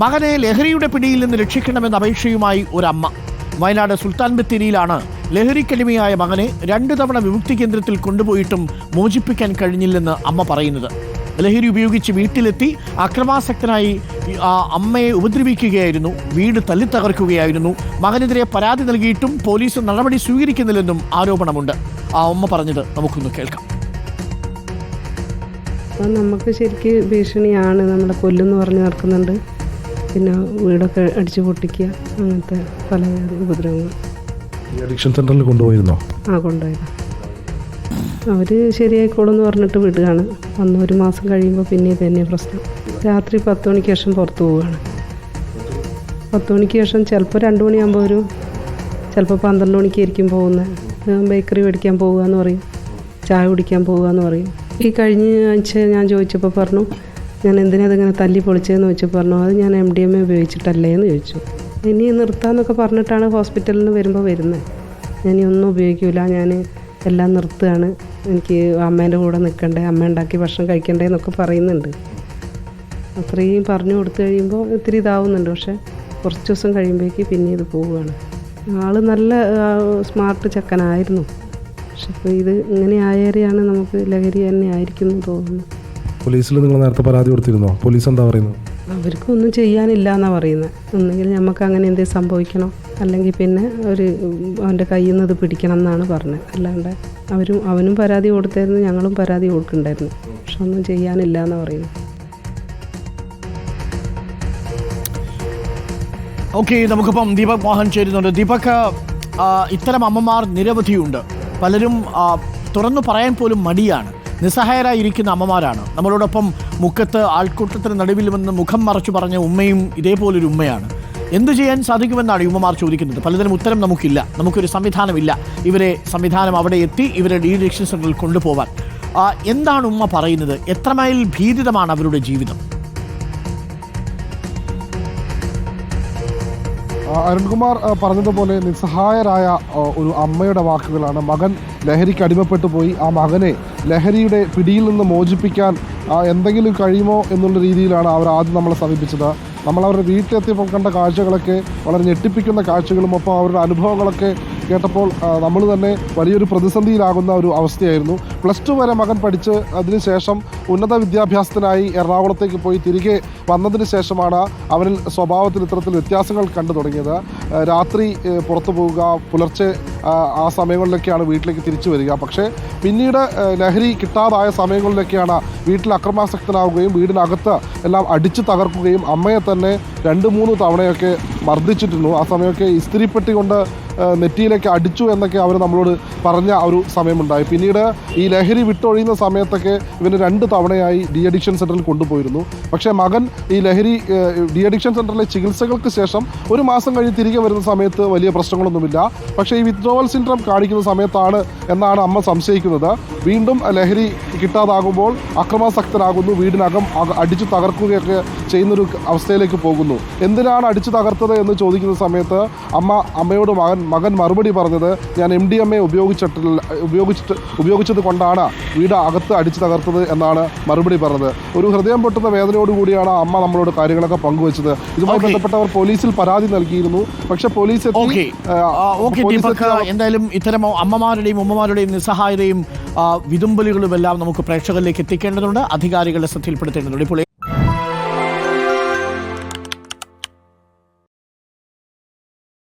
മകനെ ലഹരിയുടെ പിടിയിൽ നിന്ന് രക്ഷിക്കണമെന്ന അപേക്ഷയുമായി ഒരമ്മ. വയനാട് സുൽത്താൻ ബത്തേരിയിലാണ് ലഹരിക്കടിമയായ മകനെ രണ്ടു തവണ വിമുക്തി കേന്ദ്രത്തിൽ കൊണ്ടുപോയിട്ടും മോചിപ്പിക്കാൻ കഴിഞ്ഞില്ലെന്ന് അമ്മ പറയുന്നത്. ലഹരി ഉപയോഗിച്ച് വീട്ടിലെത്തി അക്രമാസക്തനായി ആ അമ്മയെ ഉപദ്രവിക്കുകയായിരുന്നു. വീട് തല്ലിത്തകർക്കുകയായിരുന്നു മകനെതിരെ പരാതി നൽകിയിട്ടും പോലീസ് നടപടി സ്വീകരിക്കുന്നില്ലെന്നും ആരോപണമുണ്ട്. ആ അമ്മ പറഞ്ഞത് നമുക്കൊന്ന് കേൾക്കാം. അപ്പം നമുക്ക് ശരിക്കും ഭീഷണിയാണ് നമ്മളെ കൊല്ലെന്ന് പറഞ്ഞ് നടക്കുന്നുണ്ട്. പിന്നെ വീടൊക്കെ അടിച്ചു പൊട്ടിക്കുക അങ്ങനത്തെ പല ഉപദ്രവങ്ങൾ. അഡിക്ഷൻ സെന്ററിൽ കൊണ്ടുപോയിരുന്നോ? ആ കൊണ്ടുപോയത്. അവർ ശരിയായിക്കോളും എന്ന് പറഞ്ഞിട്ട് വിടുകയാണ്. അന്ന് ഒരു മാസം കഴിയുമ്പോൾ പിന്നെ തന്നെ പ്രശ്നം. രാത്രി പത്ത് മണിക്ക് ശേഷം പുറത്ത് പോവുകയാണ്. പത്ത് മണിക്ക് ശേഷം ചിലപ്പോൾ രണ്ട് മണിയാകുമ്പോൾ ഒരു ചിലപ്പോൾ പന്ത്രണ്ട് മണിക്കായിരിക്കും പോകുന്നത് ബേക്കറി മേടിക്കാൻ പോവുക എന്ന് പറയും. ചായ കുടിക്കാൻ പോവുക എന്ന് പറയും. ഈ കഴിഞ്ഞ ആഴ്ച ഞാൻ ചോദിച്ചപ്പോൾ പറഞ്ഞു ഞാൻ എന്തിനാ അതിങ്ങനെ തല്ലി പൊളിച്ചതെന്ന് ചോദിച്ചപ്പോൾ പറഞ്ഞു അത് ഞാൻ എം ഡി എം എ ഉപയോഗിച്ചിട്ടല്ലേ എന്ന് ചോദിച്ചു. ഇനി നിർത്താമെന്നൊക്കെ പറഞ്ഞിട്ടാണ് ഹോസ്പിറ്റലിൽ നിന്ന് വരുമ്പോൾ വരുന്നത്. ഞാൻ ഒന്നും ഉപയോഗിക്കില്ല ഞാൻ എല്ലാം നിർത്തുകയാണ്. എനിക്ക് അമ്മേന്റെ കൂടെ നിൽക്കണ്ടേ അമ്മ ഉണ്ടാക്കി ഭക്ഷണം കഴിക്കണ്ടേ എന്നൊക്കെ പറയുന്നുണ്ട്. അത്രയും പറഞ്ഞു കൊടുത്തു കഴിയുമ്പോൾ ഇത്തിരി ഇതാവുന്നുണ്ട്. പക്ഷേ കുറച്ച് ദിവസം കഴിയുമ്പോഴേക്ക് പിന്നെ ഇത് പോവുകയാണ്. ആൾ നല്ല സ്മാർട്ട് ചെക്കനായിരുന്നു. പക്ഷെ ഇപ്പോൾ ഇത് ഇങ്ങനെ ആയേരെയാണ് നമുക്ക് ലഹരി തന്നെ ആയിരിക്കും എന്ന് തോന്നുന്നു. പോലീസിൽ നിങ്ങൾ നേരത്തെ പരാതി കൊടുത്തിരുന്നോ? പോലീസ് എന്താ പറയുന്നത്? അവർക്കൊന്നും ചെയ്യാനില്ല എന്നാണ് പറയുന്നത്. ഒന്നുകിൽ നമുക്ക് അങ്ങനെ എന്തെങ്കിലും സംഭവിക്കണം. അല്ലെങ്കിൽ പിന്നെ ഒരു അവന്റെ കയ്യിൽ നിന്ന് ഇത് പിടിക്കണം എന്നാണ് പറഞ്ഞത്. അല്ലാണ്ട് അവരും അവനും പരാതി കൊടുത്തായിരുന്നു ഞങ്ങളും പരാതി കൊടുക്കണ്ടായിരുന്നു. പക്ഷെ ഒന്നും ചെയ്യാനില്ല എന്ന് പറയുന്നത്. ഓക്കെ നമുക്കിപ്പം ദീപക് മോഹൻ ചേരുന്നുണ്ട്. ദീപക് ഇത്തരം അമ്മമാർ നിരവധിയുണ്ട്. പലരും തുറന്നു പറയാൻ പോലും മടിയാണ്. നിസ്സഹായരായിരിക്കുന്ന അമ്മമാരാണ്. നമ്മളോടൊപ്പം മുക്കത്ത് ആൾക്കൂട്ടത്തിന് നടുവിൽ വന്ന് മുഖം മറച്ചു പറഞ്ഞ ഉമ്മയും ഇതേപോലൊരു ഉമ്മയാണ്. എന്തു ചെയ്യാൻ സാധിക്കുമെന്നാണ് യുവമാർ ചോദിക്കുന്നത്. പലതിനും ഉത്തരം നമുക്കില്ല. നമുക്കൊരു സംവിധാനമില്ല. ഇവരെ സംവിധാനം അവിടെ എത്തി ഇവരെ ഡീഡിക്ഷൻ സെന്ററിൽ കൊണ്ടുപോകാൻ എന്താണ് ഉമ്മ പറയുന്നത്? എത്രമേൽ ഭീതിതമാണ് അവരുടെ ജീവിതം? അരുൺകുമാർ പറഞ്ഞതുപോലെ നിസ്സഹായരായ ഒരു അമ്മയുടെ വാക്കുകളാണ്. മകൻ ലഹരിക്ക് അടിമപ്പെട്ടു പോയി. ആ മകനെ ലഹരിയുടെ പിടിയിൽ നിന്ന് മോചിപ്പിക്കാൻ എന്തെങ്കിലും കഴിയുമോ എന്നുള്ള രീതിയിലാണ് അവർ ആദ്യം നമ്മളെ സമീപിച്ചത്. നമ്മൾ അവരുടെ വീട്ടിലെത്തിയപ്പോൾ കണ്ട കാഴ്ചകളൊക്കെ വളരെ ഞെട്ടിപ്പിക്കുന്ന കാഴ്ചകളും ഒപ്പം അവരുടെ അനുഭവങ്ങളൊക്കെ കേട്ടപ്പോൾ നമ്മൾ തന്നെ വലിയൊരു പ്രതിസന്ധിയിലാകുന്ന ഒരു അവസ്ഥയായിരുന്നു. പ്ലസ് ടു വരെ മകൻ പഠിച്ച് അതിനുശേഷം ഉന്നത വിദ്യാഭ്യാസത്തിനായി എറണാകുളത്തേക്ക് പോയി തിരികെ വന്നതിന് ശേഷമാണ് അവനിൽ സ്വഭാവത്തിൽ ഇത്തരത്തിൽ വ്യത്യാസങ്ങൾ കണ്ടു തുടങ്ങിയത്. രാത്രി പുറത്തു പോവുക പുലർച്ചെ ആ, സമയങ്ങളിലൊക്കെയാണ് വീട്ടിലേക്ക് തിരിച്ചു വരിക. പക്ഷേ പിന്നീട് ലഹരി കിട്ടാതായ സമയങ്ങളിലൊക്കെയാണ് വീട്ടിൽ അക്രമാസക്തനാവുകയും വീടിനകത്ത് എല്ലാം അടിച്ചു തകർക്കുകയും അമ്മയെ തന്നെ രണ്ട് മൂന്ന് തവണയൊക്കെ മർദ്ദിച്ചിട്ടുണ്ട് ആ സമയമൊക്കെ ഇസ്തിരിപ്പെട്ടി കൊണ്ട് നെറ്റിയിലേക്ക് അടിച്ചു എന്നൊക്കെ അവർ നമ്മളോട് പറഞ്ഞ ഒരു സമയമുണ്ടായി. പിന്നീട് ഈ ലഹരി വിട്ടൊഴിയുന്ന സമയത്തൊക്കെ ഇവന് രണ്ട് തവണയായി ഡി അഡിക്ഷൻ സെന്ററിൽ കൊണ്ടുപോയിരുന്നു. പക്ഷേ മകൻ ഈ ലഹരി ഡി അഡിക്ഷൻ സെന്ററിലെ ചികിത്സകൾക്ക് ശേഷം ഒരു മാസം കഴിഞ്ഞ് തിരികെ വരുന്ന സമയത്ത് വലിയ പ്രശ്നങ്ങളൊന്നുമില്ല. പക്ഷേ ഈ വിത്ഡ്രോവൽ സിൻഡ്രം കാണിക്കുന്ന സമയത്താണ് എന്നാണ് അമ്മ സംശയിക്കുന്നത്. വീണ്ടും ലഹരി കിട്ടാതാകുമ്പോൾ അക്രമാസക്തനാകുന്നു വീടിനകം അടിച്ചു തകർക്കുകയൊക്കെ ചെയ്യുന്നൊരു അവസ്ഥയിലേക്ക് പോകുന്നു. എന്തിനാണ് അടിച്ചു തകർത്തത് എന്ന് ചോദിക്കുന്ന സമയത്ത് അമ്മ അമ്മയോട് മകൻ മകൻ മറുപടി പറഞ്ഞത് ഞാൻ എം ഡി എം എ ഉപയോഗിച്ചിട്ടില്ല ഉപയോഗിച്ചിട്ട് ഉപയോഗിച്ചത് കൊണ്ടാണ് വീട് അകത്ത് അടിച്ചു തകർത്തത് എന്നാണ് മറുപടി പറഞ്ഞത്. ഒരു ഹൃദയം പൊട്ടുന്ന വേദനയോടുകൂടിയാണ് അമ്മ നമ്മളോട് കാര്യങ്ങളൊക്കെ പങ്കുവച്ചത്. ഇതുമായി ബന്ധപ്പെട്ടവർ പോലീസിൽ പരാതി നൽകിയിരുന്നു. പക്ഷെ പോലീസ് എന്തായാലും ഇത്തരം അമ്മമാരുടെയും ഉമ്മമാരുടെയും നിസ്സഹായതയും വിതുമ്പലുകളുമെല്ലാം വിതുമ്പലുകളും എല്ലാം നമുക്ക് പ്രേക്ഷകരിലേക്ക് എത്തിക്കേണ്ടതുണ്ട്. അധികാരികളെ ശ്രദ്ധയിൽപ്പെടുത്തേണ്ടതുണ്ട്. ഇപ്പോൾ